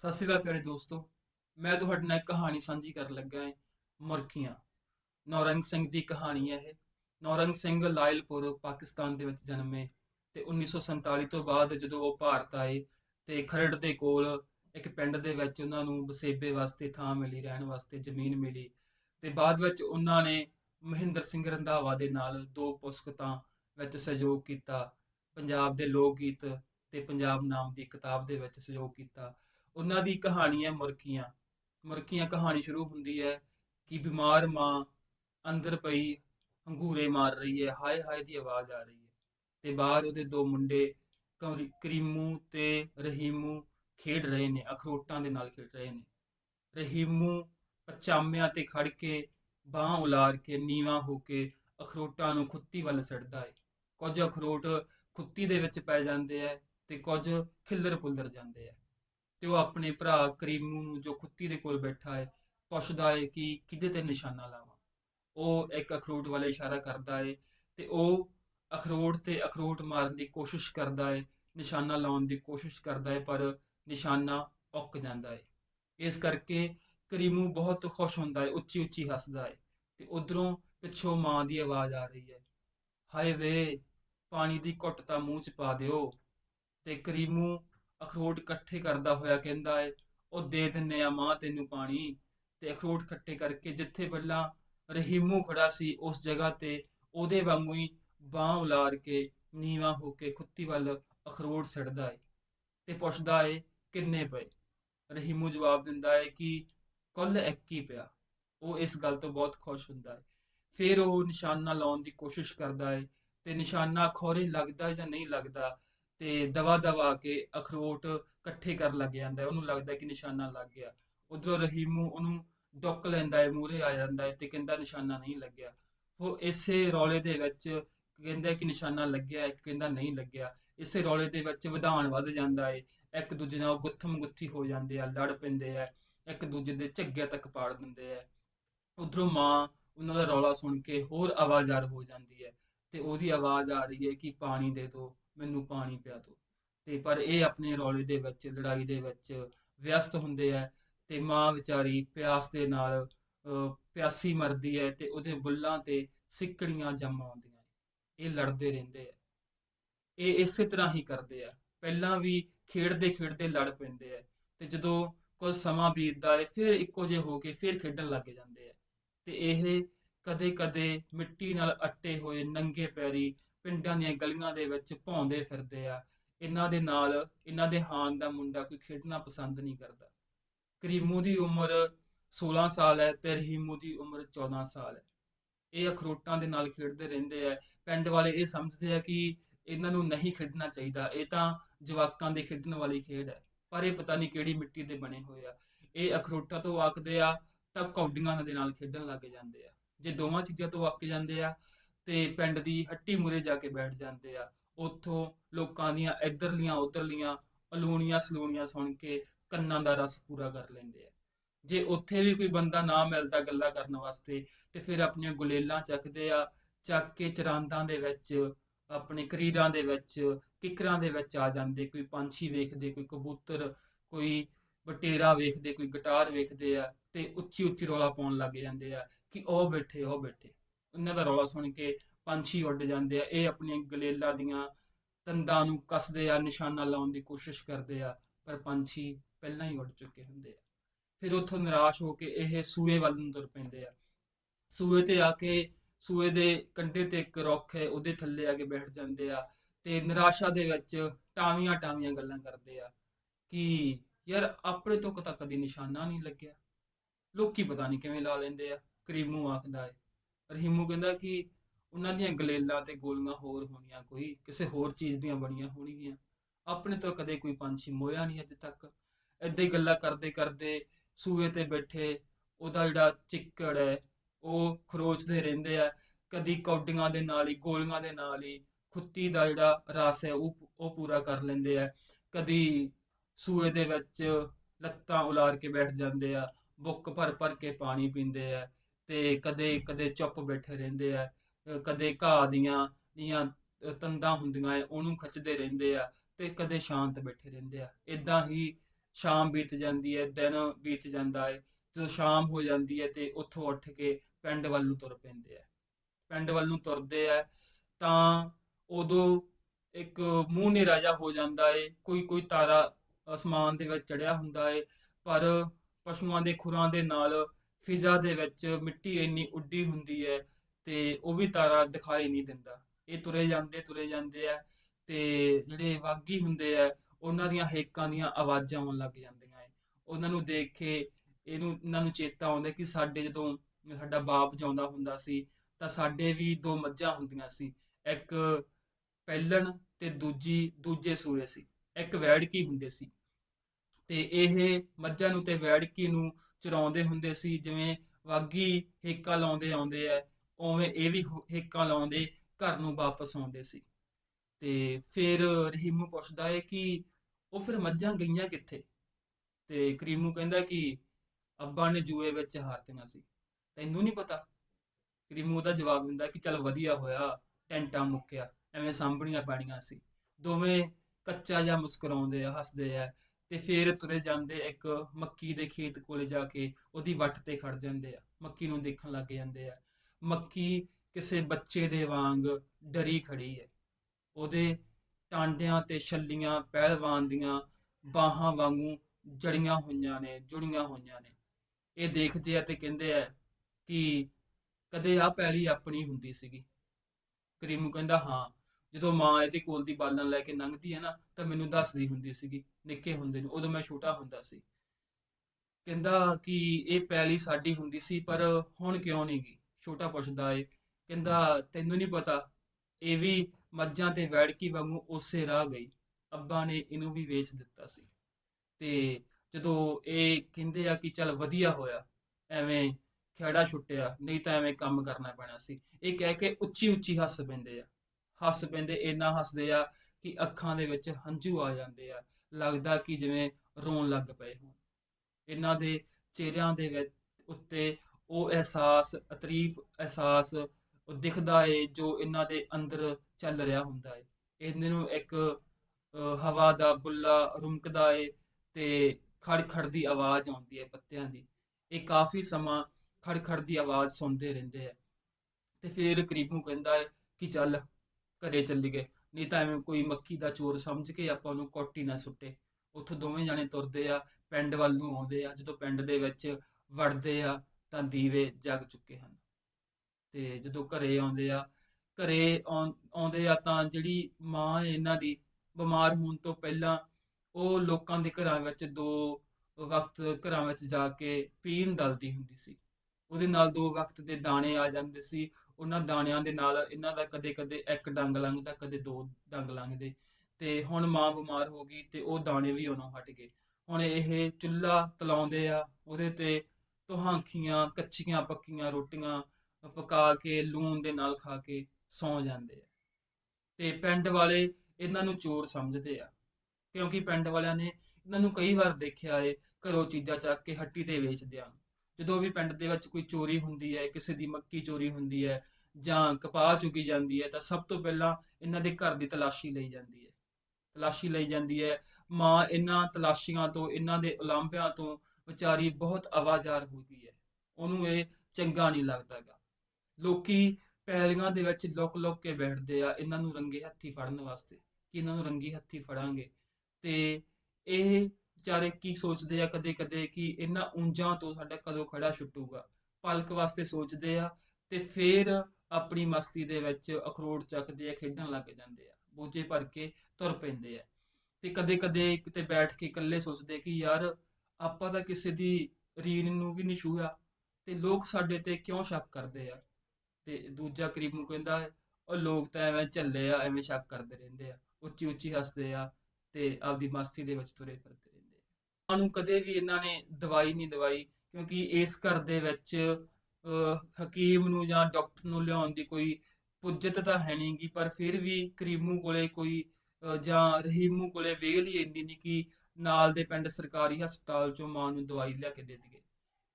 ਸਤਿ ਸ਼੍ਰੀ ਅਕਾਲ ਪਿਆਰੇ ਦੋਸਤੋ। ਮੈਂ ਤੁਹਾਡੇ ਨਾਲ ਇੱਕ ਕਹਾਣੀ ਸਾਂਝੀ ਕਰਨ ਲੱਗਾ ਹਾਂ, ਮੁਰਖੀਆਂ। ਨੌਰੰਗ ਸਿੰਘ ਦੀ ਕਹਾਣੀ ਹੈ ਇਹ। ਨੌਰੰਗ ਸਿੰਘ ਲਾਇਲਪੁਰ, ਪਾਕਿਸਤਾਨ ਦੇ ਵਿੱਚ ਜਨਮੇ ਤੇ 1947 ਤੋਂ ਬਾਅਦ ਜਦੋਂ ਉਹ ਭਾਰਤ ਆਏ ਤੇ ਖਰੜ ਦੇ ਕੋਲ ਇੱਕ ਪਿੰਡ ਦੇ ਵਿੱਚ ਉਹਨਾਂ ਨੂੰ ਵਸੇਬੇ ਵਾਸਤੇ ਥਾਂ ਮਿਲੀ, ਰਹਿਣ ਵਾਸਤੇ ਜ਼ਮੀਨ ਮਿਲੀ ਤੇ ਬਾਅਦ ਵਿੱਚ ਉਹਨਾਂ ਨੇ ਮਹਿੰਦਰ ਸਿੰਘ ਰੰਧਾਵਾ ਦੇ ਨਾਲ ਦੋ ਪੁਸਤਕਾਂ ਵਿੱਚ ਸਹਿਯੋਗ ਕੀਤਾ, ਪੰਜਾਬ ਦੇ ਲੋਕ ਗੀਤ ਤੇ ਪੰਜਾਬ ਨਾਮ ਦੀ ਕਿਤਾਬ ਦੇ ਵਿੱਚ ਸਹਿਯੋਗ ਕੀਤਾ। ਉਹਨਾਂ ਦੀ ਕਹਾਣੀ ਹੈ ਮੁਰਕੀਆਂ ਮੁਰਕੀਆਂ ਕਹਾਣੀ ਸ਼ੁਰੂ ਹੁੰਦੀ ਹੈ ਕਿ ਬਿਮਾਰ ਮਾਂ ਅੰਦਰ ਪਈ ਹੰਗੂਰੇ ਮਾਰ ਰਹੀ ਹੈ ਹਾਏ ਹਾਏ ਦੀ ਆਵਾਜ਼ ਆ ਰਹੀ ਹੈ। ਤੇ ਬਾਹਰ ਉਹਦੇ ਦੋ ਮੁੰਡੇ ਕਰੀ- ਕਰੀਮੂ ਤੇ ਰਹੀਮੂ ਖੇਡ ਰਹੇ ਨੇ, ਅਖਰੋਟਾਂ ਦੇ ਨਾਲ ਖੇਡ ਰਹੇ ਨੇ। ਰਹੀਮੂ ਪਚਾਮਿਆਂ ਤੇ ਖੜ ਕੇ ਬਾਹ ਉਲਾਰ ਕੇ ਨੀਵਾ ਹੋ ਕੇ ਅਖਰੋਟਾਂ ਨੂੰ ਖੁੱਤੀ ਵੱਲ ਸੜਦਾ ਹੈ ਕੁਝ ਅਖਰੋਟ ਖੁੱਤੀ ਦੇ ਵਿੱਚ ਪੈ ਜਾਂਦੇ ਆ ਤੇ ਕੁਝ ਖਿੱਲਰ ਪੁੱਲਰ ਜਾਂਦੇ ਆ। ਤੇ ਉਹ ਆਪਣੇ ਭਰਾ ਕਰੀਮੂ ਨੂੰ ਜੋ ਖੁੱਤੀ ਦੇ ਕੋਲ ਬੈਠਾ ਹੈ, ਪੁੱਛਦਾ ਹੈ ਕਿ ਕਿਹਦੇ ਤੇ ਨਿਸ਼ਾਨਾ ਲਾਵਾਂ। ਉਹ ਇੱਕ ਅਖਰੋਟ ਵੱਲ ਇਸ਼ਾਰਾ ਕਰਦਾ ਹੈ ਤੇ ਉਹ ਅਖਰੋਟ ਤੇ ਅਖਰੋਟ ਮਾਰਨ ਦੀ ਕੋਸ਼ਿਸ਼ ਕਰਦਾ ਹੈ, ਨਿਸ਼ਾਨਾ ਲਾਉਣ ਦੀ ਕੋਸ਼ਿਸ਼ ਕਰਦਾ ਹੈ, ਪਰ ਨਿਸ਼ਾਨਾ ਉੱਕ ਜਾਂਦਾ ਹੈ। ਇਸ ਕਰਕੇ ਕਰੀਮੂ ਬਹੁਤ ਖੁਸ਼ ਹੁੰਦਾ ਹੈ ਉੱਚੀ ਉੱਚੀ ਹੱਸਦਾ ਹੈ ਤੇ ਉਧਰੋਂ ਪਿੱਛੋਂ ਮਾਂ ਦੀ ਆਵਾਜ਼ ਆ ਰਹੀ ਹੈ। ਹਾਏ ਵੇ, ਪਾਣੀ ਦੀ ਘੁੱਟ ਤਾਂ ਮੂੰਹ 'ਚ ਪਾ ਦਿਓ ਤੇ ਕਰੀਮੂ ਅਖਰੋਟ ਇਕੱਠੇ ਕਰਦਾ ਹੋਇਆ ਕਹਿੰਦਾ ਏ, ਉਹ ਦੇ ਦਿੰਨੇ ਆ ਮਾਂ ਤੈਨੂੰ ਪਾਣੀ। ਤੇ ਅਖਰੋਟ ਇਕੱਠੇ ਕਰਕੇ ਜਿੱਥੇ ਪਹਿਲਾਂ ਰਹੀਮੂ ਖੜਾ ਸੀ, ਉਸ ਜਗ੍ਹਾ ਤੇ ਉਹਦੇ ਵਾਂਗੂ ਹੀ ਬਾਹ ਉਲਾਰ ਕੇ ਨੀਵਾ ਹੋ ਕੇ ਖੁੱਤੀ ਵੱਲ ਅਖਰੋਟ ਸੜਦਾ ਏ ਤੇ ਪੁੱਛਦਾ ਏ, ਕਿੰਨੇ ਪਏ? ਰਹੀਮੂ ਜਵਾਬ ਦਿੰਦਾ ਏ ਕਿ ਕੁੱਲ ਇੱਕ ਹੀ ਪਿਆ। ਉਹ ਇਸ ਗੱਲ ਤੋਂ ਬਹੁਤ ਖੁਸ਼ ਹੁੰਦਾ ਏ। ਫਿਰ ਉਹ ਨਿਸ਼ਾਨਾ ਲਾਉਣ ਦੀ ਕੋਸ਼ਿਸ਼ ਕਰਦਾ ਏ ਤੇ ਨਿਸ਼ਾਨਾ ਖੋਰੇ ਲੱਗਦਾ ਜਾਂ ਨਹੀਂ ਲੱਗਦਾ ਤੇ ਦਵਾ ਦਵਾ ਕੇ ਅਖਰੋਟ ਇਕੱਠੇ ਕਰਨ ਲੱਗ ਜਾਂਦਾ ਹੈ। ਉਹਨੂੰ ਲੱਗਦਾ ਕਿ ਨਿਸ਼ਾਨਾ ਲੱਗ ਗਿਆ। ਉਧਰੋਂ ਰਹੀਮੂ ਉਹਨੂੰ ਡੁੱਕ ਲੈਂਦਾ ਹੈ, ਮੂਹਰੇ ਆ ਜਾਂਦਾ ਹੈ ਤੇ ਕਹਿੰਦਾ ਨਿਸ਼ਾਨਾ ਨਹੀਂ ਲੱਗਿਆ। ਉਹ ਇਸੇ ਰੌਲੇ ਦੇ ਵਿੱਚ ਕਹਿੰਦਾ ਕਿ ਨਿਸ਼ਾਨਾ ਲੱਗਿਆ, ਇੱਕ ਕਹਿੰਦਾ ਨਹੀਂ ਲੱਗਿਆ। ਇਸੇ ਰੌਲੇ ਦੇ ਵਿੱਚ ਵਿਧਾਨ ਵੱਧ ਜਾਂਦਾ ਹੈ। ਇੱਕ ਦੂਜੇ ਨਾਲ ਗੁੱਥਮ ਗੁੱਥੀ ਹੋ ਜਾਂਦੇ ਆ, ਲੜ ਪੈਂਦੇ ਆ। ਇੱਕ ਦੂਜੇ ਦੇ ਝੱਗੇ ਤੱਕ ਪਾੜ ਦਿੰਦੇ ਆ। ਉਧਰੋਂ ਮਾਂ ਉਹਨਾਂ ਦਾ ਰੌਲਾ ਸੁਣ ਕੇ ਹੋਰ ਆਵਾਜ਼ਾਰ ਹੋ ਜਾਂਦੀ ਹੈ ਤੇ ਉਹਦੀ ਆਵਾਜ਼ ਆ ਰਹੀ ਹੈ ਕਿ ਪਾਣੀ ਦੇ ਦਿਓ। ਮੈਨੂੰ ਪਾਣੀ ਪਿਆ ਦੋ। ਤੇ ਪਰ ਇਹ ਆਪਣੇ ਰੌਲੇ ਦੇ ਵਿੱਚ, ਲੜਾਈ ਦੇ ਵਿੱਚ ਵਿਅਸਤ ਹੁੰਦੇ ਆ ਤੇ ਮਾਂ ਵਿਚਾਰੀ ਪਿਆਸ ਦੇ ਨਾਲ ਪਿਆਸੀ ਮਰਦੀ ਹੈ ਤੇ ਉਹਦੇ ਬੁੱਲਾਂ ਤੇ ਸਿੱਕੜੀਆਂ ਜੰਮ ਆਉਂਦੀਆਂ ਇਹ ਲੜਦੇ ਰਹਿੰਦੇ ਆ। ਇਹ ਇਸੇ ਤਰ੍ਹਾਂ ਹੀ ਕਰਦੇ ਆ। ਪਹਿਲਾਂ ਵੀ ਖੇਡਦੇ ਖੇਡਦੇ ਲੜ ਪੈਂਦੇ ਆ ਤੇ ਜਦੋਂ ਕੁਝ ਸਮਾਂ ਬੀਤਦਾ ਹੈ ਫਿਰ ਇੱਕੋ ਜਿਹੇ ਹੋ ਕੇ ਫਿਰ ਖੇਡਣ ਲੱਗ ਜਾਂਦੇ ਆ। ਤੇ ਇਹ ਕਦੇ-ਕਦੇ ਮਿੱਟੀ ਨਾਲ ਅੱਟੇ ਹੋਏ ਨੰਗੇ ਪੈਰੀ ਪਿੰਡਾਂ ਦੀਆਂ ਗਲੀਆਂ ਦੇ ਵਿੱਚ ਭੌਂਦੇ ਫਿਰਦੇ ਆ। ਇਹਨਾਂ ਦੇ ਨਾਲ ਇਹਨਾਂ ਦੇ ਹਾਨ ਦਾ ਮੁੰਡਾ ਕੋਈ ਖੇਡਣਾ ਪਸੰਦ ਨਹੀਂ ਕਰਦਾ। ਕਰੀਮੂ ਦੀ ਉਮਰ 16 ਸਾਲ ਹੈ ਤੇ ਰਹੀਮੂ ਦੀ ਉਮਰ 14 ਸਾਲ ਹੈ। ਇਹ ਅਖਰੋਟਾਂ ਦੇ ਨਾਲ ਖੇਡਦੇ ਰਹਿੰਦੇ ਆ। ਪਿੰਡ ਵਾਲੇ ਇਹ ਸਮਝਦੇ ਆ ਕਿ ਇਹਨਾਂ ਨੂੰ ਨਹੀਂ ਖੇਡਣਾ ਚਾਹੀਦਾ। ਇਹ ਤਾਂ ਜਵਾਕਾਂ ਦੇ ਖੇਡਣ ਵਾਲੀ ਖੇਡ ਹੈ। ਪਰ ਇਹ ਪਤਾ ਨਹੀਂ ਕਿਹੜੀ ਮਿੱਟੀ ਦੇ ਬਣੇ ਹੋਏ ਆ। ਇਹ ਅਖਰੋਟਾਂ ਤੋਂ ਆਕਦੇ ਆ ਤਾਂ ਕੌਡੀਆਂ ਦੇ ਨਾਲ ਖੇਡਣ ਲੱਗ ਜਾਂਦੇ ਆ। ਜੇ ਦੋਵਾਂ ਚੀਜ਼ਾਂ ਤੋਂ ਅੱਕ ਜਾਂਦੇ ਆ ਤੇ ਪਿੰਡ ਦੀ ਹੱਟੀ ਮੂਰੇ ਜਾ ਕੇ ਬੈਠ ਜਾਂਦੇ ਆ। ਉੱਥੋਂ ਲੋਕਾਂ ਦੀਆਂ ਇੱਧਰਲੀਆਂ, ਉੱਧਰਲੀਆਂ ਅਲੂਣੀਆਂ, ਸਲੂਣੀਆਂ ਸੁਣ ਕੇ ਕੰਨਾਂ ਦਾ ਰਸ ਪੂਰਾ ਕਰ ਲੈਂਦੇ ਆ। ਜੇ ਉੱਥੇ ਵੀ ਕੋਈ ਬੰਦਾ ਨਾ ਮਿਲਦਾ ਗੱਲਾਂ ਕਰਨ ਵਾਸਤੇ, ਤੇ ਫਿਰ ਆਪਣੀਆਂ ਗੁਲੇਲਾਂ ਚੱਕਦੇ ਆ, ਚੱਕ ਕੇ ਚਰਾਂਦਾਂ ਦੇ ਵਿੱਚ, ਆਪਣੇ ਕਰੀਰਾਂ ਦੇ ਵਿੱਚ, ਕਿਕਰਾਂ ਦੇ ਵਿੱਚ ਆ ਜਾਂਦੇ। ਕੋਈ ਪੰਛੀ ਵੇਖਦੇ, ਕੋਈ ਕਬੂਤਰ, ਕੋਈ ਬਟੇਰਾ ਵੇਖਦੇ, ਕੋਈ ਗਿਟਾਰ ਵੇਖਦੇ ਆ ਤੇ ਉੱਚੀ ਉੱਚੀ ਰੌਲਾ ਪਾਉਣ ਲੱਗ ਜਾਂਦੇ ਆ ਕਿ ਉਹ ਬੈਠੇ ਉਹ ਬੈਠੇ। ਉਹਨਾਂ ਦਾ ਰੌਲਾ ਸੁਣ ਕੇ ਪੰਛੀ ਉੱਡ ਜਾਂਦੇ ਆ, ਇਹ ਆਪਣੀਆਂ ਗਲੇਲਾਂ ਦੀਆਂ ਤੰਦਾਂ ਨੂੰ ਕੱਸਦੇ ਆ, ਨਿਸ਼ਾਨਾ ਲਾਉਣ ਦੀ ਕੋਸ਼ਿਸ਼ ਕਰਦੇ ਆ, ਪਰ ਪੰਛੀ ਪਹਿਲਾਂ ਹੀ ਉੱਡ ਚੁੱਕੇ ਹੁੰਦੇ ਆ। ਫਿਰ ਉੱਥੋਂ ਨਿਰਾਸ਼ ਹੋ ਕੇ ਇਹ ਸੂਏ ਵੱਲ ਨੂੰ ਤੁਰ ਪੈਂਦੇ ਆ। ਸੂਏ ਤੇ ਆ ਕੇ, ਸੂਏ ਦੇ ਕੰਢੇ ਤੇ ਇੱਕ ਰੁੱਖ ਹੈ, ਉਹਦੇ ਥੱਲੇ ਆ ਕੇ ਬੈਠ ਜਾਂਦੇ ਆ ਤੇ ਨਿਰਾਸ਼ਾ ਦੇ ਵਿੱਚ ਟਾਵੀਆਂ ਟਾਵੀਆਂ ਗੱਲਾਂ ਕਰਦੇ ਆ ਕਿ ਯਾਰ ਆਪਣੇ ਤੋਂ ਤਾਂ ਕਦੀ ਨਿਸ਼ਾਨਾ ਨਹੀਂ ਲੱਗਿਆ। ਲੋਕੀ ਪਤਾ ਨਹੀਂ ਕਿਵੇਂ ਲਾ ਲੈਂਦੇ ਆ, ਕਰੀਮੂ ਆਖਦਾ ਹੈ। ਰਹੀਮੂ ਕਹਿੰਦਾ ਕਿ ਉਹਨਾਂ ਦੀਆਂ ਗਲੇਲਾਂ ਤੇ ਗੋਲੀਆਂ ਹੋਰ ਹੋਣੀਆਂ, ਕੋਈ ਕਿਸੇ ਹੋਰ ਚੀਜ਼ ਦੀਆਂ ਬਣੀਆਂ ਹੋਣਗੀਆਂ। ਆਪਣੇ ਤੋਂ ਕਦੇ ਕੋਈ ਪੰਛੀ ਮੋਇਆ ਨਹੀਂ ਅੱਜ ਤੱਕ। ਏਦਾਂ ਹੀ ਗੱਲਾਂ ਕਰਦੇ ਕਰਦੇ ਸੂਏ ਤੇ ਬੈਠੇ, ਉਹਦਾ ਜਿਹੜਾ ਚਿੱਕੜ ਹੈ, ਉਹ ਖਰੋਚਦੇ ਰਹਿੰਦੇ ਆ। ਕਦੀ ਕੌਡੀਆਂ ਦੇ ਨਾਲ ਹੀ, ਗੋਲੀਆਂ ਦੇ ਨਾਲ ਹੀ ਖੁੱਤੀ ਦਾ ਜਿਹੜਾ ਰਸ ਹੈ, ਉਹ ਉਹ ਪੂਰਾ ਕਰ ਲੈਂਦੇ ਆ। ਕਦੀ ਸੂਏ ਦੇ ਵਿੱਚ ਲੱਤਾਂ ਉਲਾਰ ਕੇ ਬੈਠ ਜਾਂਦੇ ਆ, ਬੁੱਕ ਭਰ ਭਰ ਕੇ ਪਾਣੀ ਪੀਂਦੇ ਆ। ਤੇ ਕਦੇ ਕਦੇ ਚੁੱਪ ਬੈਠੇ ਰਹਿੰਦੇ ਆ, ਕਦੇ ਘਾਹ ਦੀਆਂ ਦੀਆਂ ਤੰਦਾਂ ਹੁੰਦੀਆਂ ਐ ਉਹਨੂੰ ਖਿੱਚਦੇ ਰਹਿੰਦੇ ਆ ਤੇ ਕਦੇ ਸ਼ਾਂਤ ਬੈਠੇ ਰਹਿੰਦੇ ਆ। ਇਦਾਂ ਹੀ ਸ਼ਾਮ ਬੀਤ ਜਾਂਦੀ ਹੈ, ਦਿਨ ਬੀਤ ਜਾਂਦਾ ਹੈ, ਜਦੋਂ ਸ਼ਾਮ ਹੋ ਜਾਂਦੀ ਹੈ ਤੇ ਉੱਥੋਂ ਉੱਠ ਕੇ ਪਿੰਡ ਵੱਲ ਨੂੰ ਤੁਰ ਪੈਂਦੇ ਆ। ਪਿੰਡ ਵੱਲ ਨੂੰ ਤੁਰਦੇ ਆ ਤਾਂ ਉਦੋਂ ਇੱਕ ਮੂੰਹ ਹਨੇਰਾ ਜਿਹਾ ਹੋ ਜਾਂਦਾ ਏ, ਕੋਈ ਕੋਈ ਤਾਰਾ ਅਸਮਾਨ ਦੇ ਵਿੱਚ ਚੜਿਆ ਹੁੰਦਾ ਏ, ਪਰ ਪਸ਼ੂਆਂ ਦੇ ਖੁਰਾਂ ਦੇ ਨਾਲ ਫਿਜ਼ਾ ਦੇ ਵਿੱਚ ਮਿੱਟੀ ਇੰਨੀ ਉੱਡੀ ਹੁੰਦੀ ਹੈ ਤੇ ਉਹ ਵੀ ਤਾਰਾ ਦਿਖਾਈ ਨਹੀਂ ਦਿੰਦਾ। ਇਹ ਤੁਰੇ ਜਾਂਦੇ ਤੁਰੇ ਜਾਂਦੇ ਆ ਤੇ ਜਿਹੜੇ ਵਾਗੀ ਹੁੰਦੇ ਆ, ਉਹਨਾਂ ਦੀਆਂ ਹੇਕਾਂ ਦੀਆਂ ਆਵਾਜ਼ਾਂ ਆਉਣ ਲੱਗ ਜਾਂਦੀਆਂ ਏ। ਉਹਨਾਂ ਨੂੰ ਦੇਖ ਕੇ ਇਹਨੂੰ, ਇਹਨਾਂ ਨੂੰ ਚੇਤਾ ਆਉਂਦਾ ਕਿ ਸਾਡੇ ਜਦੋਂ ਸਾਡਾ ਬਾਪ ਜਿਉਂਦਾ ਹੁੰਦਾ ਸੀ, ਤਾਂ ਸਾਡੇ ਵੀ ਦੋ ਮੱਝਾਂ ਹੁੰਦੀਆਂ ਸੀ। ਇੱਕ ਪਹਿਲਣ ਤੇ ਦੂਜੀ, ਦੂਜੇ ਸੂਏ ਸੀ। ਇੱਕ ਵੈੜਕੀ ਹੁੰਦੇ ਸੀ। ਤੇ ਇਹ ਮੱਝਾਂ ਨੂੰ ਤੇ ਵੈੜਕੀ ਨੂੰ ਚਰਾਉਂਦੇ ਹੁੰਦੇ ਸੀ, ਜਿਵੇਂ ਵਾਗੀ ਹੇਕਾਂ ਲਾਉਂਦੇ ਆਉਂਦੇ ਐ, ਉਵੇਂ ਇਹ ਵੀ ਹੋ- ਹੇਕਾਂ ਲਾਉਂਦੇ ਘਰ ਨੂੰ ਵਾਪਸ ਆਉਂਦੇ ਸੀ। ਤੇ ਫਿਰ ਰਹੀਮੂ ਪੁੱਛਦਾ ਹੈ ਕਿ ਉਹ ਫਿਰ ਮੱਝਾਂ ਗਈਆਂ ਕਿੱਥੇ? ਤੇ ਕਰੀਮੂ ਕਹਿੰਦਾ ਕਿ ਅੱਬਾ ਨੇ ਜੂਏ ਵਿੱਚ ਹਾਰਤੀਆਂ ਸੀ। ਤੈਨੂੰ ਨਹੀਂ ਪਤਾ? ਕਰੀਮੂ ਉਹਦਾ ਜਵਾਬ ਦਿੰਦਾ ਕਿ ਚੱਲ ਵਧੀਆ ਹੋਇਆ, ਟੈਂਟਾ ਮੁੱਕਿਆ, ਐਵੇਂ ਸਾਂਭਣੀਆਂ ਪੈਣੀਆਂ ਸੀ। ਦੋਵੇਂ ਕੱਚਾ ਜਾਂ ਮੁਸਕਰਾਉਂਦੇ ਆ, ਹੱਸਦੇ ਆ। ਤੇ ਫਿਰ ਤੁਰੇ ਜਾਂਦੇ ਇੱਕ ਮੱਕੀ ਦੇ ਖੇਤ ਕੋਲੇ ਜਾ ਕੇ, ਉਹਦੀ ਵੱਟ ਤੇ ਖੜ ਜਾਂਦੇ ਆ, ਮੱਕੀ ਨੂੰ ਦੇਖਣ ਲੱਗ ਜਾਂਦੇ ਆ। ਮੱਕੀ ਕਿਸੇ ਬੱਚੇ ਦੇ ਵਾਂਗ ਡਰੀ ਖੜੀ ਹੈ। ਉਹਦੇ ਟਾਂਡਿਆਂ ਤੇ ਛੱਲੀਆਂ ਪਹਿਲਵਾਨ ਦੀਆਂ ਬਾਹਾਂ ਵਾਂਗੂ ਜੜੀਆਂ ਹੋਈਆਂ ਨੇ, ਜੁੜੀਆਂ ਹੋਈਆਂ ਨੇ। ਇਹ ਦੇਖਦੇ ਆ ਤੇ ਕਹਿੰਦੇ ਆ ਕਿ ਕਦੇ ਆ ਪੈਲੀ ਆਪਣੀ ਹੁੰਦੀ ਸੀਗੀ। ਕਰੀਮੂ ਕਹਿੰਦਾ, ਹਾਂ ਜਦੋਂ ਮਾਂ ਇਹਦੇ ਕੋਲ ਦੀ ਬਾਲਣ ਲੈ ਕੇ ਲੰਘਦੀ ਹੈ ਨਾ, ਤਾਂ ਮੈਨੂੰ ਦੱਸਦੀ ਹੁੰਦੀ ਸੀਗੀ, ਨਿੱਕੇ ਹੁੰਦੇ ਨੂੰ, ਉਦੋਂ ਮੈਂ ਛੋਟਾ ਹੁੰਦਾ ਸੀ। ਕਹਿੰਦਾ ਕਿ ਇਹ ਪੈਲੀ ਸਾਡੀ ਹੁੰਦੀ ਸੀ, ਪਰ ਹੁਣ ਕਿਉਂ ਨਹੀਂ ਗਈ ਛੋਟਾ ਪੁੱਛਦਾ ਏ। ਕਹਿੰਦਾ, ਤੈਨੂੰ ਨਹੀਂ ਪਤਾ, ਇਹ ਵੀ ਮੱਝਾਂ ਤੇ ਵੈੜਕੀ ਵਾਂਗੂ ਉਸੇ ਰਾਹ ਗਈ। ਅੱਬਾ ਨੇ ਇਹਨੂੰ ਵੀ ਵੇਚ ਦਿੱਤਾ ਸੀ। ਤੇ ਜਦੋਂ ਇਹ ਕਹਿੰਦੇ ਆ ਕਿ ਚੱਲ ਵਧੀਆ ਹੋਇਆ, ਐਵੇਂ ਖੇੜਾ ਛੁੱਟਿਆ, ਨਹੀਂ ਤਾਂ ਐਵੇਂ ਕੰਮ ਕਰਨਾ ਪੈਣਾ ਸੀ। ਇਹ ਕਹਿ ਕੇ ਉੱਚੀ ਉੱਚੀ ਹੱਸ ਪੈਂਦੇ ਆ। ਹੱਸ ਪੈਂਦੇ, ਇੰਨਾ ਹੱਸਦੇ ਆ ਕਿ ਅੱਖਾਂ ਦੇ ਵਿੱਚ ਹੰਝੂ ਆ ਜਾਂਦੇ ਆ। ਲੱਗਦਾ ਕਿ ਜਿਵੇਂ ਰੋਣ ਲੱਗ ਪਏ ਹੋਣ। ਇਹਨਾਂ ਦੇ ਚਿਹਰਿਆਂ ਦੇ ਵਿੱਚ ਉੱਤੇ ਉਹ ਅਹਿਸਾਸ, ਅਤਰੀਫ ਅਹਿਸਾਸ ਉਹ ਦਿਖਦਾ ਏ, ਜੋ ਇਹਨਾਂ ਦੇ ਅੰਦਰ ਚੱਲ ਰਿਹਾ ਹੁੰਦਾ ਏ। ਇਹਨਾਂ ਨੂੰ ਇੱਕ ਹਵਾ ਦਾ ਬੁੱਲਾ ਰੁਮਕਦਾ ਏ ਤੇ ਖੜ ਖੜ ਦੀ ਆਵਾਜ਼ ਆਉਂਦੀ ਹੈ ਪੱਤਿਆਂ ਦੀ। ਇਹ ਕਾਫੀ ਸਮਾਂ ਖੜ ਖੜ ਦੀ ਆਵਾਜ਼ ਸੁਣਦੇ ਰਹਿੰਦੇ ਆ। ਤੇ ਫਿਰ ਕਰੀਬੂ ਕਹਿੰਦਾ ਹੈ ਕਿ ਚੱਲ ਘਰੇ ਚੱਲੀ ਗਏ। ਨਹੀਂ ਤਾਂ ਐਵੇਂ ਕੋਈ ਮੱਕੀ ਦਾ ਚੋਰ ਸਮਝ ਕੇ ਆਪਾਂ ਉਹਨੂੰ ਕੋਟੀ ਨਾ ਸੁੱਟੇ। ਉੱਥੋਂ ਦੋਵੇਂ ਜਾਣੇ ਤੁਰਦੇ ਆ, ਪਿੰਡ ਵੱਲ ਨੂੰ ਆਉਂਦੇ ਆ। ਜਦੋਂ ਪਿੰਡ ਦੇ ਵਿੱਚ ਵੜਦੇ ਆ, ਤਾਂ ਦੀਵੇ ਜਗ ਚੁੱਕੇ ਹਨ। ਤੇ ਜਦੋਂ ਘਰੇ ਆਉਂਦੇ ਆ, ਘਰੇ ਆਉਂਦੇ ਆ ਤਾਂ ਜਿਹੜੀ ਮਾਂ ਹੈ ਇਹਨਾਂ ਦੀ, ਬਿਮਾਰ ਹੋਣ ਤੋਂ ਪਹਿਲਾਂ ਉਹ ਲੋਕਾਂ ਦੇ ਘਰਾਂ ਵਿੱਚ ਦੋ ਵਕਤ ਘਰਾਂ ਵਿੱਚ ਜਾ ਕੇ ਪੀਣ ਦਲਦੀ ਹੁੰਦੀ ਸੀ। ਉਹਦੇ ਨਾਲ ਦੋ ਵਕਤ ਦੇ ਦਾਣੇ ਆ ਜਾਂਦੇ ਸੀ, ਉਹਨਾਂ ਦਾਣਿਆਂ ਦੇ ਨਾਲ ਇਹਨਾਂ ਦਾ ਕਦੇ-ਕਦੇ ਇੱਕ ਡੰਗ ਲੰਘਦਾ, ਕਦੇ ਦੋ ਡੰਗ ਲੰਘਦੇ। ਤੇ ਹੁਣ ਮਾਂ ਬਿਮਾਰ ਹੋ ਗਈ ਤੇ ਉਹ ਦਾਣੇ ਵੀ ਉਹਨੋਂ ਹਟ ਗਏ। ਹੁਣ ਇਹ ਚੁੱਲ੍ਹਾ ਤਲਾਉਂਦੇ ਆ, ਉਹਦੇ ਤੇ ਤੁਹਾਂਖੀਆਂ ਕੱਚੀਆਂ ਪੱਕੀਆਂ ਰੋਟੀਆਂ ਪਕਾ ਕੇ, ਲੂਣ ਦੇ ਨਾਲ ਖਾ ਕੇ ਸੌਂ ਜਾਂਦੇ ਆ। ਤੇ ਪਿੰਡ ਵਾਲੇ ਇਹਨਾਂ ਨੂੰ ਚੋਰ ਸਮਝਦੇ ਆ, ਕਿਉਂਕਿ ਪਿੰਡ ਵਾਲਿਆਂ ਨੇ ਇਹਨਾਂ ਨੂੰ ਕਈ ਵਾਰ ਦੇਖਿਆ ਏ, ਘਰੋਂ ਚੀਜ਼ਾਂ ਚੱਕ ਕੇ ਹੱਟੀ ਤੇ ਵੇਚਦੇ ਆ ਜਦੋਂ ਵੀ ਪਿੰਡ ਦੇ ਵਿੱਚ ਕੋਈ ਚੋਰੀ ਹੁੰਦੀ ਹੈ, ਕਿਸੇ ਦੀ ਮੱਕੀ ਚੋਰੀ ਹੁੰਦੀ ਹੈ ਜਾਂ ਕਪਾਹ ਚੁਗੀ ਜਾਂਦੀ ਹੈ, ਤਾਂ ਸਭ ਤੋਂ ਪਹਿਲਾਂ ਇਹਨਾਂ ਦੇ ਘਰ ਦੀ ਤਲਾਸ਼ੀ ਲਈ ਜਾਂਦੀ ਹੈ। ਤਲਾਸ਼ੀ ਲਈ ਜਾਂਦੀ ਹੈ। ਮਾਂ ਇਹਨਾਂ ਤਲਾਸ਼ੀਆਂ ਤੋਂ, ਇਹਨਾਂ ਦੇ ਉਲਾਂਭਿਆਂ ਤੋਂ ਵਿਚਾਰੀ ਬਹੁਤ ਆਵਾਜ਼ਾਰ ਹੋ ਗਈ ਹੈ। ਉਹਨੂੰ ਇਹ ਚੰਗਾ ਨਹੀਂ ਲੱਗਦਾਗਾ ਲੋਕੀ ਪੈਲੀਆਂ ਦੇ ਵਿੱਚ ਲੁਕ ਲੁਕ ਕੇ ਬੈਠਦੇ ਆ ਇਹਨਾਂ ਨੂੰ ਰੰਗੇ ਹੱਥੀ ਫੜਨ ਵਾਸਤੇ, ਕਿ ਇਹਨਾਂ ਨੂੰ ਰੰਗੀ ਹੱਥੀ ਫੜਾਂਗੇ। ਤੇ ਇਹ ਵਿਚਾਰੇ ਕੀ ਸੋਚਦੇ ਆ ਕਦੇ ਕਦੇ ਕਿ ਇਹਨਾਂ ਉਂਝਾਂ ਤੋਂ ਸਾਡਾ ਕਦੋਂ ਖੜਾ ਛੁੱਟੂਗਾ। ਪਲਕ ਵਾਸਤੇ ਸੋਚਦੇ ਆ ਤੇ ਫੇਰ ਆਪਣੀ ਮਸਤੀ ਦੇ ਵਿੱਚ ਅਖਰੋਟ ਚੱਕਦੇ ਆ, ਖੇਡਣ ਲੱਗ ਜਾਂਦੇ ਆ। ਬੋਝੇ ਭਰ ਕੇ ਤੁਰ ਪੈਂਦੇ ਆ। ਤੇ ਕਦੇ ਕਦੇ ਕਿਤੇ ਬੈਠ ਕੇ ਇਕੱਲੇ ਸੋਚਦੇ ਕਿ ਯਾਰ ਆਪਾਂ ਤਾਂ ਕਿਸੇ ਦੀ ਰੀਨ ਨੂੰ ਵੀ ਨਹੀਂ ਛੂਹਿਆ ਤੇ ਲੋਕ ਸਾਡੇ ਤੇ ਕਿਉਂ ਸ਼ੱਕ ਕਰਦੇ ਆ? ਤੇ ਦੂਜਾ ਕਰੀਬ ਨੂੰ ਕਹਿੰਦਾ ਉਹ ਲੋਕ ਤਾਂ ਐਵੇਂ ਝੱਲੇ ਆ, ਐਵੇਂ ਸ਼ੱਕ ਕਰਦੇ ਰਹਿੰਦੇ ਆ। ਉੱਚੀ ਉੱਚੀ ਹੱਸਦੇ ਆ ਤੇ ਆਪਦੀ ਮਸਤੀ ਦੇ ਵਿੱਚ ਤੁਰੇ ਫਿਰਦੇ ਨੂੰ ਕਦੇ ਵੀ ਇਹਨਾਂ ਨੇ ਦਵਾਈ ਨਹੀਂ ਦਵਾਈ, ਕਿਉਂਕਿ ਇਸ ਘਰ ਦੇ ਵਿੱਚ ਹਕੀਮ ਨੂੰ ਜਾਂ ਡਾਕਟਰ ਨੂੰ ਲਿਆਉਣ ਦੀ ਕੋਈ ਪੁੱਜਤ ਤਾਂ ਹੈ ਨਹੀਂਗੀ ਪਰ ਫਿਰ ਵੀ ਕਰੀਮੂ ਕੋਲੇ ਕੋਈ ਜਾਂ ਰਹੀਮੂ ਕੋਲੇ ਵੇਲ ਹੀ ਇੰਨੀ ਨਹੀਂ ਕਿ ਨਾਲ ਦੇ ਪਿੰਡ ਸਰਕਾਰੀ ਹਸਪਤਾਲ ਚੋਂ ਮਾਂ ਨੂੰ ਦਵਾਈ ਲਿਆ ਕੇ ਦੇ ਦਈਏ।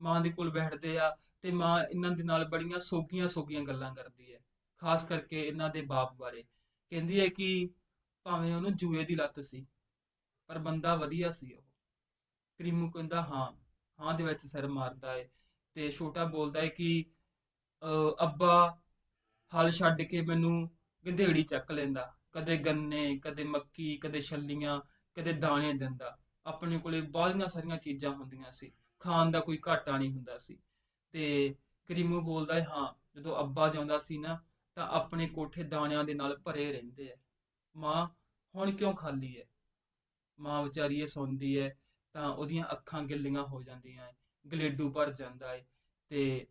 ਮਾਂ ਦੇ ਕੋਲ ਬੈਠਦੇ ਆ ਤੇ ਮਾਂ ਇਹਨਾਂ ਦੇ ਨਾਲ ਬੜੀਆਂ ਸੋਗੀਆਂ ਸੋਗੀਆਂ ਗੱਲਾਂ ਕਰਦੀ ਹੈ, ਖਾਸ ਕਰਕੇ ਇਹਨਾਂ ਦੇ ਬਾਪ ਬਾਰੇ। ਕਹਿੰਦੀ ਹੈ ਕਿ ਭਾਵੇਂ ਉਹਨੂੰ ਜੂਏ ਦੀ ਲੱਤ ਸੀ, ਪਰ ਬੰਦਾ ਵਧੀਆ ਸੀ ਉਹ। ਕਰੀਮੂ ਕਹਿੰਦਾ, ਹਾਂ ਹਾਂ ਦੇ ਵਿੱਚ ਸਿਰ ਮਾਰਦਾ ਏ। ਤੇ ਛੋਟਾ ਬੋਲਦਾ ਹੈ ਕਿ ਅੱਬਾ, ਹਲ ਛੱਡ ਕੇ ਮੈਨੂੰ ਗੰਧੇੜੀ ਚੱਕ ਲੈਂਦਾ। ਕਦੇ ਗੰਨੇ, ਕਦੇ ਮੱਕੀ, ਕਦੇ ਛੱਲੀਆਂ, ਕਦੇ ਦਾਣੇ ਦਿੰਦਾ। ਆਪਣੇ ਕੋਲੇ ਬਾਹਲੀਆਂ ਸਾਰੀਆਂ ਚੀਜ਼ਾਂ ਹੁੰਦੀਆਂ ਸੀ। ਖਾਣ ਦਾ ਕੋਈ ਘਾਟਾ ਨਹੀਂ ਹੁੰਦਾ ਸੀ। ਤੇ ਕਰੀਮੂ ਬੋਲਦਾ ਏ, ਹਾਂ, ਜਦੋਂ ਅੱਬਾ ਜਾਂਦਾ ਸੀ ਨਾ, ਤਾਂ ਆਪਣੇ ਕੋਠੇ ਦਾਣਿਆਂ ਦੇ ਨਾਲ ਭਰੇ ਰਹਿੰਦੇ ਆ ਮਾਂ, ਹੁਣ ਕਿਉਂ ਖਾਲੀ ਹੈ ਮਾਂ ਵਿਚਾਰੀ ਇਹ ਸੁਣਦੀ ਹੈ ਤਾਂ ਉਹਦੀਆਂ ਅੱਖਾਂ ਗਿੱਲੀਆਂ ਹੋ ਜਾਂਦੀਆਂ ਏ, ਗਲੇਡੂ ਭਰ ਜਾਂਦਾ ਏ ਤੇ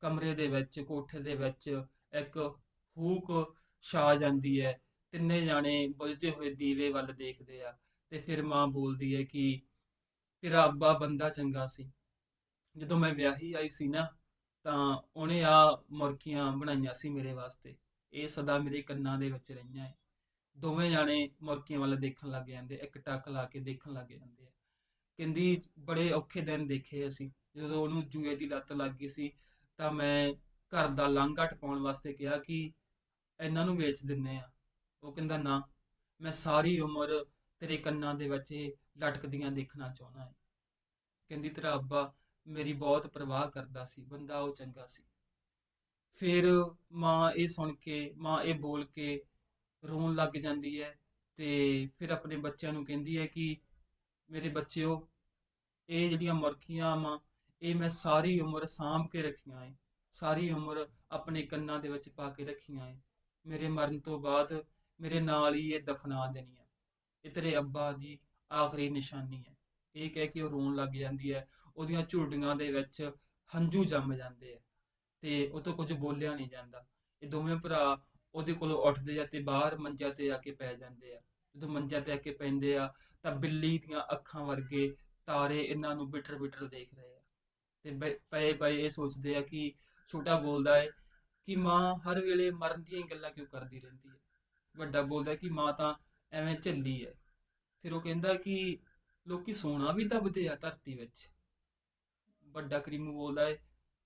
ਕਮਰੇ ਦੇ ਵਿੱਚ, ਕੋਠੇ ਦੇ ਵਿੱਚ ਇੱਕ ਹੂਕ ਛਾ ਜਾਂਦੀ ਹੈ ਤਿੰਨੇ ਜਾਣੇ ਬੁਝਦੇ ਹੋਏ ਦੀਵੇ ਵੱਲ ਦੇਖਦੇ ਆ ਤੇ ਫਿਰ ਮਾਂ ਬੋਲਦੀ ਹੈ ਕਿ ਤੇਰਾ ਅੱਬਾ ਬੰਦਾ ਚੰਗਾ ਸੀ। ਜਦੋਂ ਮੈਂ ਵਿਆਹੀ ਆਈ ਸੀ ਨਾ, ਤਾਂ ਉਹਨੇ ਆ ਮੁਰਕੀਆਂ ਬਣਾਈਆਂ ਸੀ ਮੇਰੇ ਵਾਸਤੇ। ਇਹ ਸਦਾ ਮੇਰੇ ਕੰਨਾਂ ਦੇ ਵਿੱਚ ਰਹੀਆਂ ਏ। ਦੋਵੇਂ ਜਾਣੇ ਮੁਰਕੀਆਂ ਵੱਲ ਦੇਖਣ ਲੱਗ ਜਾਂਦੇ, ਇੱਕ ਟੱਕ ਲਾ ਕੇ ਦੇਖਣ ਲੱਗ ਜਾਂਦੇ ਆ। ਕਹਿੰਦੀ ਬੜੇ ਔਖੇ ਦਿਨ ਦੇਖੇ ਅਸੀਂ। ਜਦੋਂ ਉਹਨੂੰ ਜੂਏ ਦੀ ਲੱਤ ਲੱਗ ਗਈ ਸੀ, ਤਾਂ ਮੈਂ ਘਰ ਦਾ ਲਾਂਘਾ ਟਪਾਉਣ ਵਾਸਤੇ ਕਿਹਾ ਕਿ ਇਹਨਾਂ ਨੂੰ ਵੇਚ ਦਿੰਨੇ ਆ। ਉਹ ਕਹਿੰਦਾ, ਨਾ, ਮੈਂ ਸਾਰੀ ਉਮਰ ਤੇਰੇ ਕੰਨਾਂ ਦੇ ਵਿੱਚ ਲਟਕਦੀਆਂ ਦੇਖਣਾ ਚਾਹੁੰਦਾ ਹੈ ਕਹਿੰਦੀ, ਤੇਰਾ ਅੱਬਾ ਮੇਰੀ ਬਹੁਤ ਪਰਵਾਹ ਕਰਦਾ ਸੀ, ਬੰਦਾ ਉਹ ਚੰਗਾ ਸੀ। ਫਿਰ ਮਾਂ ਇਹ ਸੁਣ ਕੇ, ਮਾਂ ਇਹ ਬੋਲ ਕੇ ਰੋਣ ਲੱਗ ਜਾਂਦੀ ਹੈ ਤੇ ਫਿਰ ਆਪਣੇ ਬੱਚਿਆਂ ਨੂੰ ਕਹਿੰਦੀ ਹੈ ਕਿ ਮੇਰੇ ਬੱਚਿਓ, ਇਹ ਜਿਹੜੀਆਂ ਮੁਰਖੀਆਂ ਵਾ, ਇਹ ਮੈਂ ਸਾਰੀ ਉਮਰ ਸਾਂਭ ਕੇ ਰੱਖੀਆਂ ਏ। ਸਾਰੀ ਉਮਰ ਆਪਣੇ ਕੰਨਾਂ ਦੇ ਵਿੱਚ ਪਾ ਕੇ ਰੱਖੀਆਂ ਏ। ਮੇਰੇ ਮਰਨ ਤੋਂ ਬਾਅਦ ਮੇਰੇ ਨਾਲ ਹੀ ਇਹ ਦਫਨਾ ਦੇਣੀਆਂ। ਇਹ ਤੇਰੇ ਅੱਬਾ ਦੀ ਆਖਰੀ ਨਿਸ਼ਾਨੀ ਹੈ ਇਹ ਕਹਿ ਕੇ ਉਹ ਰੋਣ ਲੱਗ ਜਾਂਦੀ ਹੈ ਉਹਦੀਆਂ ਝੁਰੜੀਆਂ ਦੇ ਵਿੱਚ ਹੰਝੂ ਜੰਮ ਜਾਂਦੇ ਆ ਤੇ ਉਹ ਤੋਂ ਕੁਝ ਬੋਲਿਆ ਨਹੀਂ ਜਾਂਦਾ। ਇਹ ਦੋਵੇਂ ਭਰਾ ਉਹਦੇ ਕੋਲੋਂ ਉੱਠਦੇ ਆ ਤੇ ਬਾਹਰ ਮੰਜਾ ਤੇ ਆ ਕੇ ਪੈ ਜਾਂਦੇ ਆ। ਜਦੋਂ ਮੰਜਾ ਤੇ ਆ ਕੇ ਪੈਂਦੇ ਆ ਤਾਂ ਬਿੱਲੀ ਦੀਆਂ ਅੱਖਾਂ ਵਰਗੇ ਤਾਰੇ ਇਹਨਾਂ ਨੂੰ ਬਿਟਰ ਬਿਟਰ ਦੇਖ ਰਹੇ ਆ। ਤੇ ਬੈ- ਪਏ ਪਏ ਇਹ ਸੋਚਦੇ ਆ ਕਿ ਛੋਟਾ ਬੋਲਦਾ ਹੈ ਕਿ ਮਾਂ ਹਰ ਵੇਲੇ ਮਰਨ ਦੀਆਂ ਗੱਲਾਂ ਕਿਉਂ ਕਰਦੀ ਰਹਿੰਦੀ ਹੈ ਵੱਡਾ ਬੋਲਦਾ ਕਿ ਮਾਂ ਤਾਂ ਐਵੇਂ ਝੱਲੀ ਹੈ ਫਿਰ ਉਹ ਕਹਿੰਦਾ ਕਿ ਲੋਕੀ ਸੋਨਾ ਵੀ ਦੱਬਦੇ ਆ ਧਰਤੀ ਵਿੱਚ। ਵੱਡਾ ਕਰੀਮੂ ਬੋਲਦਾ ਹੈ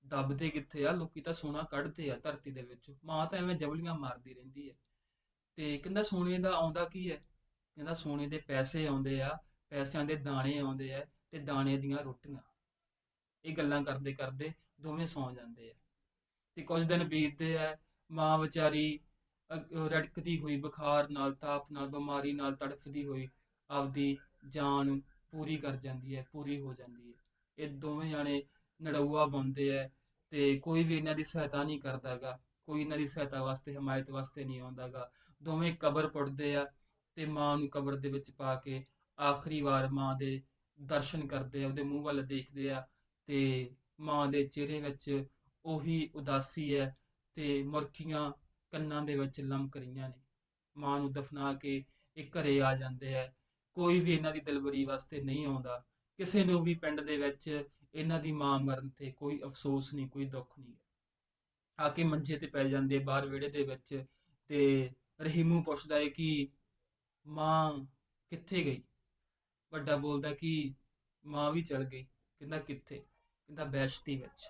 ਦੱਬਦੇ ਕਿੱਥੇ ਆ? ਲੋਕੀ ਤਾਂ ਸੋਨਾ ਕੱਢਦੇ ਆ ਧਰਤੀ ਦੇ ਵਿੱਚ। ਮਾਂ ਤਾਂ ਐਵੇਂ ਜਬਲੀਆਂ ਮਾਰਦੀ ਰਹਿੰਦੀ ਹੈ ਤੇ ਕਹਿੰਦਾ ਸੋਨੇ ਦਾ ਆਉਂਦਾ ਕੀ ਹੈ ਕਹਿੰਦਾ ਸੋਨੇ ਦੇ ਪੈਸੇ ਆਉਂਦੇ ਆ ਪੈਸਿਆਂ ਦੇ ਦਾਣੇ ਆਉਂਦੇ ਆ ਤੇ ਦਾਣੇ ਦੀਆਂ ਰੋਟੀਆਂ। ਇਹ ਗੱਲਾਂ ਕਰਦੇ ਕਰਦੇ ਦੋਵੇਂ ਸੌਂ ਜਾਂਦੇ ਆ। ਤੇ ਕੁਝ ਦਿਨ ਬੀਤਦੇ ਆ ਮਾਂ ਵਿਚਾਰੀ ਅਹ, ਰੜਕਦੀ ਹੋਈ ਬੁਖਾਰ ਨਾਲ ਤਾਪ ਨਾਲ ਬਿਮਾਰੀ ਨਾਲ ਤੜਫਦੀ ਹੋਈ ਆਪਦੀ ਜਾਨ ਪੂਰੀ ਕਰ ਜਾਂਦੀ ਹੈ ਪੂਰੀ ਹੋ ਜਾਂਦੀ ਹੈ। ਇਹ ਦੋਵੇਂ ਜਾਣੇ ਨੜੂਆ ਬੰਦੇ ਆ ਤੇ ਕੋਈ ਵੀ ਇਹਨਾਂ ਦੀ ਸਹਾਇਤਾ ਨਹੀਂ ਕਰਦਾਗਾ ਕੋਈ ਇਹਨਾਂ ਦੀ ਸਹਾਇਤਾ ਵਾਸਤੇ ਹਮਾਇਤ ਵਾਸਤੇ ਨਹੀਂ ਆਉਂਦਾਗਾ ਦੋਵੇਂ ਕਬਰ ਪੁੱਟਦੇ ਆ ਤੇ ਮਾਂ ਨੂੰ ਕਬਰ ਦੇ ਵਿੱਚ ਪਾ ਕੇ ਆਖਰੀ ਵਾਰ ਮਾਂ ਦੇ ਦਰਸ਼ਨ ਕਰਦੇ ਆ, ਉਹਦੇ ਮੂੰਹ ਵੱਲ ਦੇਖਦੇ ਆ ਤੇ ਮਾਂ ਦੇ ਚਿਹਰੇ ਵਿੱਚ ਉਹੀ ਉਦਾਸੀ ਹੈ ਤੇ ਮੁਰਖੀਆਂ ਕੰਨਾਂ ਦੇ ਵਿੱਚ ਲਮਕ ਰਹੀਆਂ ਨੇ। ਮਾਂ ਨੂੰ ਦਫਨਾ ਕੇ ਇਹ ਘਰੇ ਆ ਜਾਂਦੇ ਆ। ਕੋਈ ਵੀ ਇਹਨਾਂ ਦੀ ਦਿਲਬਰੀ ਵਾਸਤੇ ਨਹੀਂ ਆਉਂਦਾ। ਕਿਸੇ ਨੂੰ ਵੀ ਪਿੰਡ ਦੇ ਵਿੱਚ ਇਹਨਾਂ ਦੀ ਮਾਂ ਮਰਨ ਤੇ ਕੋਈ ਅਫਸੋਸ ਨਹੀਂ, ਕੋਈ ਦੁੱਖ ਨਹੀਂ ਆ ਕੇ ਮੰਜੇ ਤੇ ਪੈ ਜਾਂਦੇ ਬਾਹਰ ਵਿਹੜੇ ਦੇ ਵਿੱਚ ਤੇ ਰਹੀਮੂ ਪੁੱਛਦਾ ਹੈ ਕਿ ਮਾਂ ਕਿੱਥੇ ਗਈ? ਵੱਡਾ ਬੋਲਦਾ ਕਿ ਮਾਂ ਵੀ ਚਲ ਗਈ। ਕਹਿੰਦਾ ਕਿੱਥੇ? ਕਹਿੰਦਾ ਬੈਸ਼ਤੀ ਵਿੱਚ।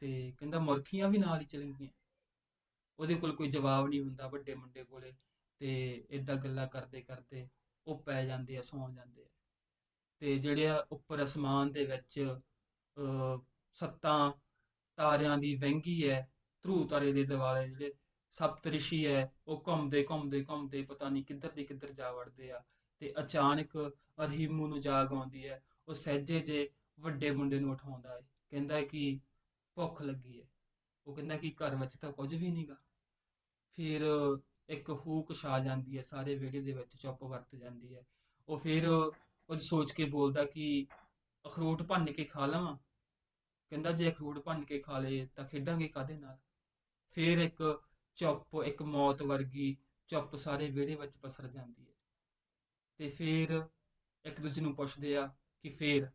ਤੇ ਕਹਿੰਦਾ ਮੁਰਖੀਆਂ ਵੀ ਨਾਲ ਹੀ ਚਲ ਗਈਆਂ। ਉਹਦੇ ਕੋਲ ਕੋਈ ਜਵਾਬ ਨਹੀਂ ਹੁੰਦਾ ਵੱਡੇ ਮੁੰਡੇ ਕੋਲੇ। ਤੇ ਇਦਾਂ ਗੱਲਾਂ ਕਰਦੇ ਕਰਦੇ ਉਹ ਪੈ ਜਾਂਦੇ ਆ ਸੌਂ ਜਾਂਦੇ ਆ। ਤੇ ਜਿਹੜੇ ਆ ਉੱਪਰ ਅਸਮਾਨ ਦੇ ਵਿੱਚ ਅਹ, ਸੱਤਾਂ ਤਾਰਿਆਂ ਦੀ ਵਹਿੰਗੀ ਹੈ ਧਰੂ ਤਾਰੇ ਦੇ ਦਿਵਾਲੇ ਜਿਹੜੇ ਸਪਤਰਿਸ਼ੀ ਹੈ, ਉਹ ਘੁੰਮਦੇ ਘੁੰਮਦੇ ਘੁੰਮਦੇ ਪਤਾ ਨਹੀਂ ਕਿੱਧਰ ਦੀ ਕਿੱਧਰ ਜਾ ਵੜਦੇ ਆ ਤੇ ਅਚਾਨਕ ਅਰਹੀਮੂ ਨੂੰ ਜਾਗ ਆਉਂਦੀ ਹੈ, ਉਹ ਸਹਿਜੇ ਜੇ ਵੱਡੇ ਮੁੰਡੇ ਨੂੰ ਉਠਾਉਂਦਾ ਹੈ, ਕਹਿੰਦਾ ਕਿ ਭੁੱਖ ਲੱਗੀ ਹੈ। ਉਹ ਕਹਿੰਦਾ ਕਿ ਘਰ ਵਿੱਚ ਤਾਂ ਕੁਝ ਵੀ ਨਹੀਂਗਾ ਫਿਰ ਇੱਕ ਹੂਕ ਛਾ ਜਾਂਦੀ ਹੈ, ਸਾਰੇ ਵਿਹੜੇ ਦੇ ਵਿੱਚ ਚੁੱਪ ਵਰਤ ਜਾਂਦੀ ਹੈ। ਉਹ ਫਿਰ ਕੁਝ ਸੋਚ ਕੇ ਬੋਲਦਾ ਕਿ ਅਖਰੋਟ ਭੰਨ ਕੇ ਖਾ ਲਵਾਂ। ਕਹਿੰਦਾ ਜੇ ਅਖਰੋਟ ਭੰਨ ਕੇ ਖਾ ਲਏ ਤਾਂ ਖੇਡਾਂਗੇ ਕਾਦੇ ਨਾਲ? ਫਿਰ ਇੱਕ ਚੁੱਪ ਇੱਕ ਮੌਤ ਵਰਗੀ ਚੁੱਪ ਸਾਰੇ ਵਿਹੜੇ ਵਿੱਚ ਪਸਰ ਜਾਂਦੀ ਹੈ। ਤੇ ਫਿਰ ਇੱਕ ਦੂਜੇ ਨੂੰ ਪੁੱਛਦੇ ਆ ਕਿ ਫੇਰ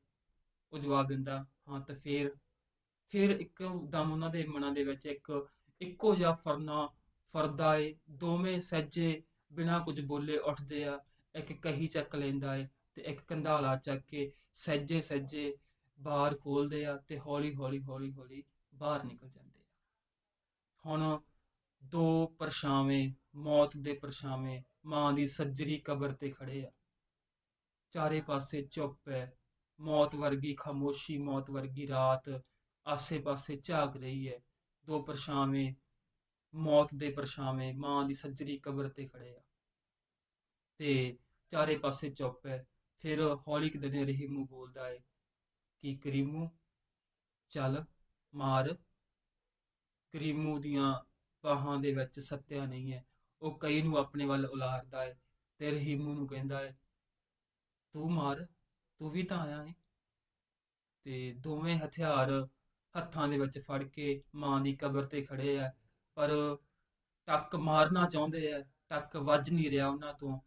ਉਹ ਜਵਾਬ ਦਿੰਦਾ, ਹਾਂ, ਤਾਂ ਫੇਰ। ਫਿਰ ਇੱਕਦਮ ਉਹਨਾਂ ਦੇ ਮਨਾਂ ਦੇ ਵਿੱਚ ਇੱਕ ਇੱਕੋ ਜਿਹਾ ਫਰਨਾ ਫਰਦਾ ਏ, ਦੋਵੇਂ ਸੱਜੇ ਬਿਨਾਂ ਕੁਝ ਬੋਲੇ ਉੱਠਦੇ ਆ, ਇੱਕ ਕਹੀ ਚੱਕ ਲੈਂਦਾ ਏ ਤੇ ਇੱਕ ਕੰਧਾਲਾ ਚੱਕ ਕੇ ਸੱਜੇ ਸੱਜੇ ਬਾਹਰ ਖੋਲਦੇ ਆ ਤੇ ਹੌਲੀ ਹੌਲੀ ਹੌਲੀ ਹੌਲੀ ਬਾਹਰ ਨਿਕਲ ਜਾਂਦੇ ਆ। ਹੁਣ ਦੋ ਪਰਛਾਵੇਂ, ਮੌਤ ਦੇ ਪਰਛਾਵੇਂ, ਮਾਂ ਦੀ ਸੱਜਰੀ ਕਬਰ ਤੇ ਖੜੇ ਆ। ਚਾਰੇ ਪਾਸੇ ਚੁੱਪ ਹੈ ਮੌਤ ਵਰਗੀ ਖਾਮੋਸ਼ੀ, ਮੌਤ ਵਰਗੀ ਰਾਤ ਆਸੇ-ਪਾਸੇ ਝਾਕ ਰਹੀ ਹੈ ਦੋ ਪਰਛਾਵੇਂ, ਮੌਤ ਦੇ ਪਰਛਾਵੇਂ, ਮਾਂ ਦੀ ਸੱਜਰੀ ਕਬਰ ਤੇ ਖੜੇ ਆ। ਤੇ ਚਾਰੇ ਪਾਸੇ ਚੁੱਪ ਹੈ ਫਿਰ ਹੌਲੀ ਕੁ ਦਿਨੇ ਰਹੀਮੂ ਬੋਲਦਾ ਹੈ ਕਿ ਕਰੀਮੂ? ਚੱਲ, ਮਾਰ। ਕਰੀਮੂ ਦੀਆਂ ਬਾਹਾਂ ਦੇ ਵਿੱਚ ਸੱਤਿਆ ਨਹੀਂ ਹੈ। ਉਹ ਕਈ ਨੂੰ ਆਪਣੇ ਵੱਲ ਉਲਾਰਦਾ ਹੈ ਤੇ ਰਹੀਮੂ ਨੂੰ ਕਹਿੰਦਾ ਹੈ, ਤੂੰ ਮਾਰ, ਤੂੰ ਵੀ ਤਾਂ ਆਇਆ ਹੈ ਤੇ ਦੋਵੇਂ ਹਥਿਆਰ ਹੱਥਾਂ ਦੇ ਵਿੱਚ ਫੜ ਕੇ ਮਾਂ ਦੀ ਕਬਰ ਤੇ ਖੜੇ ਆ, ਪਰ ਟੱਕ ਮਾਰਨਾ ਚਾਹੁੰਦੇ ਆ, ਟੱਕ ਵੱਜ ਨਹੀਂ ਰਿਹਾ ਉਹਨਾਂ ਤੋਂ।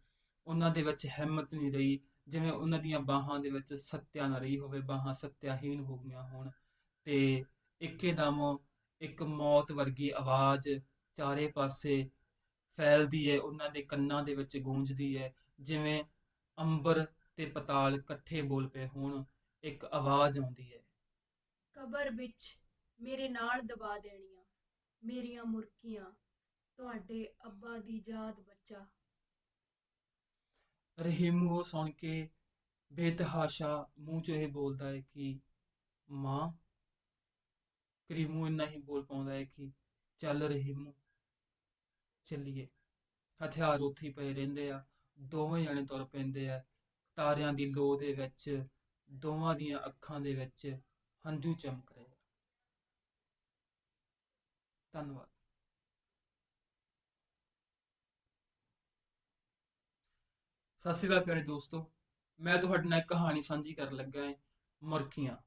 ਉਹਨਾਂ ਦੇ ਵਿੱਚ ਹਿੰਮਤ ਨਹੀਂ ਰਹੀ, ਜਿਵੇਂ ਉਹਨਾਂ ਦੀਆਂ ਬਾਹਾਂ ਦੇ ਵਿੱਚ ਸੱਤਿਆ ਨਾ ਰਹੀ ਹੋਵੇ, ਬਾਹਾਂ ਸੱਤਿਆਹੀਨ ਹੋ ਗਈਆਂ ਹੋਣ। ਤੇ ਇੱਕੇਦਮ ਇੱਕ ਮੌਤ ਵਰਗੀ ਆਵਾਜ਼ ਚਾਰੇ ਪਾਸੇ ਫੈਲਦੀ ਹੈ ਉਹਨਾਂ ਦੇ ਕੰਨਾਂ ਦੇ ਵਿੱਚ ਗੂੰਜਦੀ ਹੈ। ਜਿਵੇਂ ਅੰਬਰ ਤੇ ਪਤਾਲ ਇਕੱਠੇ ਬੋਲ ਪਏ ਹੋਣ ਇੱਕ ਆਵਾਜ਼ ਆਉਂਦੀ ਹੈ। ਕਬਰ ਵਿੱਚ ਮੇਰੇ ਨਾਲ ਦਬਾ ਦੇਣੀਆਂ ਮੇਰੀਆਂ ਮੁਰਕੀਆਂ ਤੁਹਾਡੇ ਅੱਬਾ ਦੀ ਯਾਦ ਬੱਚਾ। ਰਹੀਮੂ ਉਹ ਸੁਣ ਕੇ ਬੇਤਹਾਸ਼ਾ ਮੂੰਹ ਚੋਂ ਇਹ ਬੋਲਦਾ ਹੈ ਕਿ ਮਾਂ ਕਰੀਮੂ ਇੰਨਾ ਹੀ ਬੋਲ ਪਾਉਂਦਾ ਹੈ ਕਿ ਚੱਲ ਰਹੀਮੂ ਚੱਲੀਏ। ਹਥਿਆਰ ਉੱਥੇ ਹੀ ਪਏ ਰਹਿੰਦੇ ਆ। ਦੋਵੇਂ ਜਣੇ ਤੁਰ ਪੈਂਦੇ ਆ ਤਾਰਿਆਂ ਦੀ ਲੋ ਦੇ ਵਿੱਚ, ਦੋਵਾਂ ਦੀਆਂ ਅੱਖਾਂ ਦੇ ਵਿੱਚ ਹੰਝੂ ਚਮਕ ਰਹੇ ਆ। ਧੰਨਵਾਦ। ਸਤਿ ਸ਼੍ਰੀ ਅਕਾਲ ਪਿਆਰੇ ਦੋਸਤੋ। ਮੈਂ ਤੁਹਾਡੇ ਨਾਲ ਇੱਕ ਕਹਾਣੀ ਸਾਂਝੀ ਕਰਨ ਲੱਗਾ ਹਾਂ। ਮੁਰਖੀਆਂ।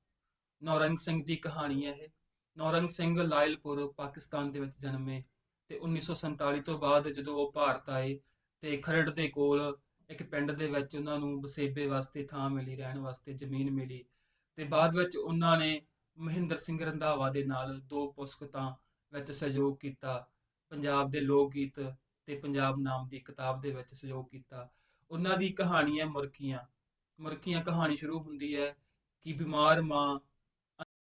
ਨੌਰੰਗ ਸਿੰਘ ਦੀ ਕਹਾਣੀ ਹੈ ਇਹ। ਨੌਰੰਗ ਸਿੰਘ ਲਾਇਲਪੁਰ, ਪਾਕਿਸਤਾਨ ਦੇ ਵਿੱਚ ਜਨਮੇ ਤੇ 1947 ਤੋਂ ਬਾਅਦ ਜਦੋਂ ਉਹ ਭਾਰਤ ਆਏ ਤੇ ਖਰੜ ਦੇ ਕੋਲ ਇੱਕ ਪਿੰਡ ਦੇ ਵਿੱਚ ਉਹਨਾਂ ਨੂੰ ਵਸੇਬੇ ਵਾਸਤੇ ਥਾਂ ਮਿਲੀ, ਰਹਿਣ ਵਾਸਤੇ ਜ਼ਮੀਨ ਮਿਲੀ ਤੇ ਬਾਅਦ ਵਿੱਚ ਉਹਨਾਂ ਨੇ ਮਹਿੰਦਰ ਸਿੰਘ ਰੰਧਾਵਾ ਦੇ ਨਾਲ ਦੋ ਪੁਸਤਕਾਂ ਵਿੱਚ ਸਹਿਯੋਗ ਕੀਤਾ, ਪੰਜਾਬ ਦੇ ਲੋਕ ਗੀਤ ਤੇ ਪੰਜਾਬ ਨਾਮ ਦੀ ਕਿਤਾਬ ਦੇ ਵਿੱਚ ਸਹਿਯੋਗ ਕੀਤਾ। ਉਹਨਾਂ ਦੀ ਕਹਾਣੀ ਹੈ ਮੁਰਕੀਆਂ ਮੁਰਕੀਆਂ ਕਹਾਣੀ ਸ਼ੁਰੂ ਹੁੰਦੀ ਹੈ ਕਿ ਬਿਮਾਰ ਮਾਂ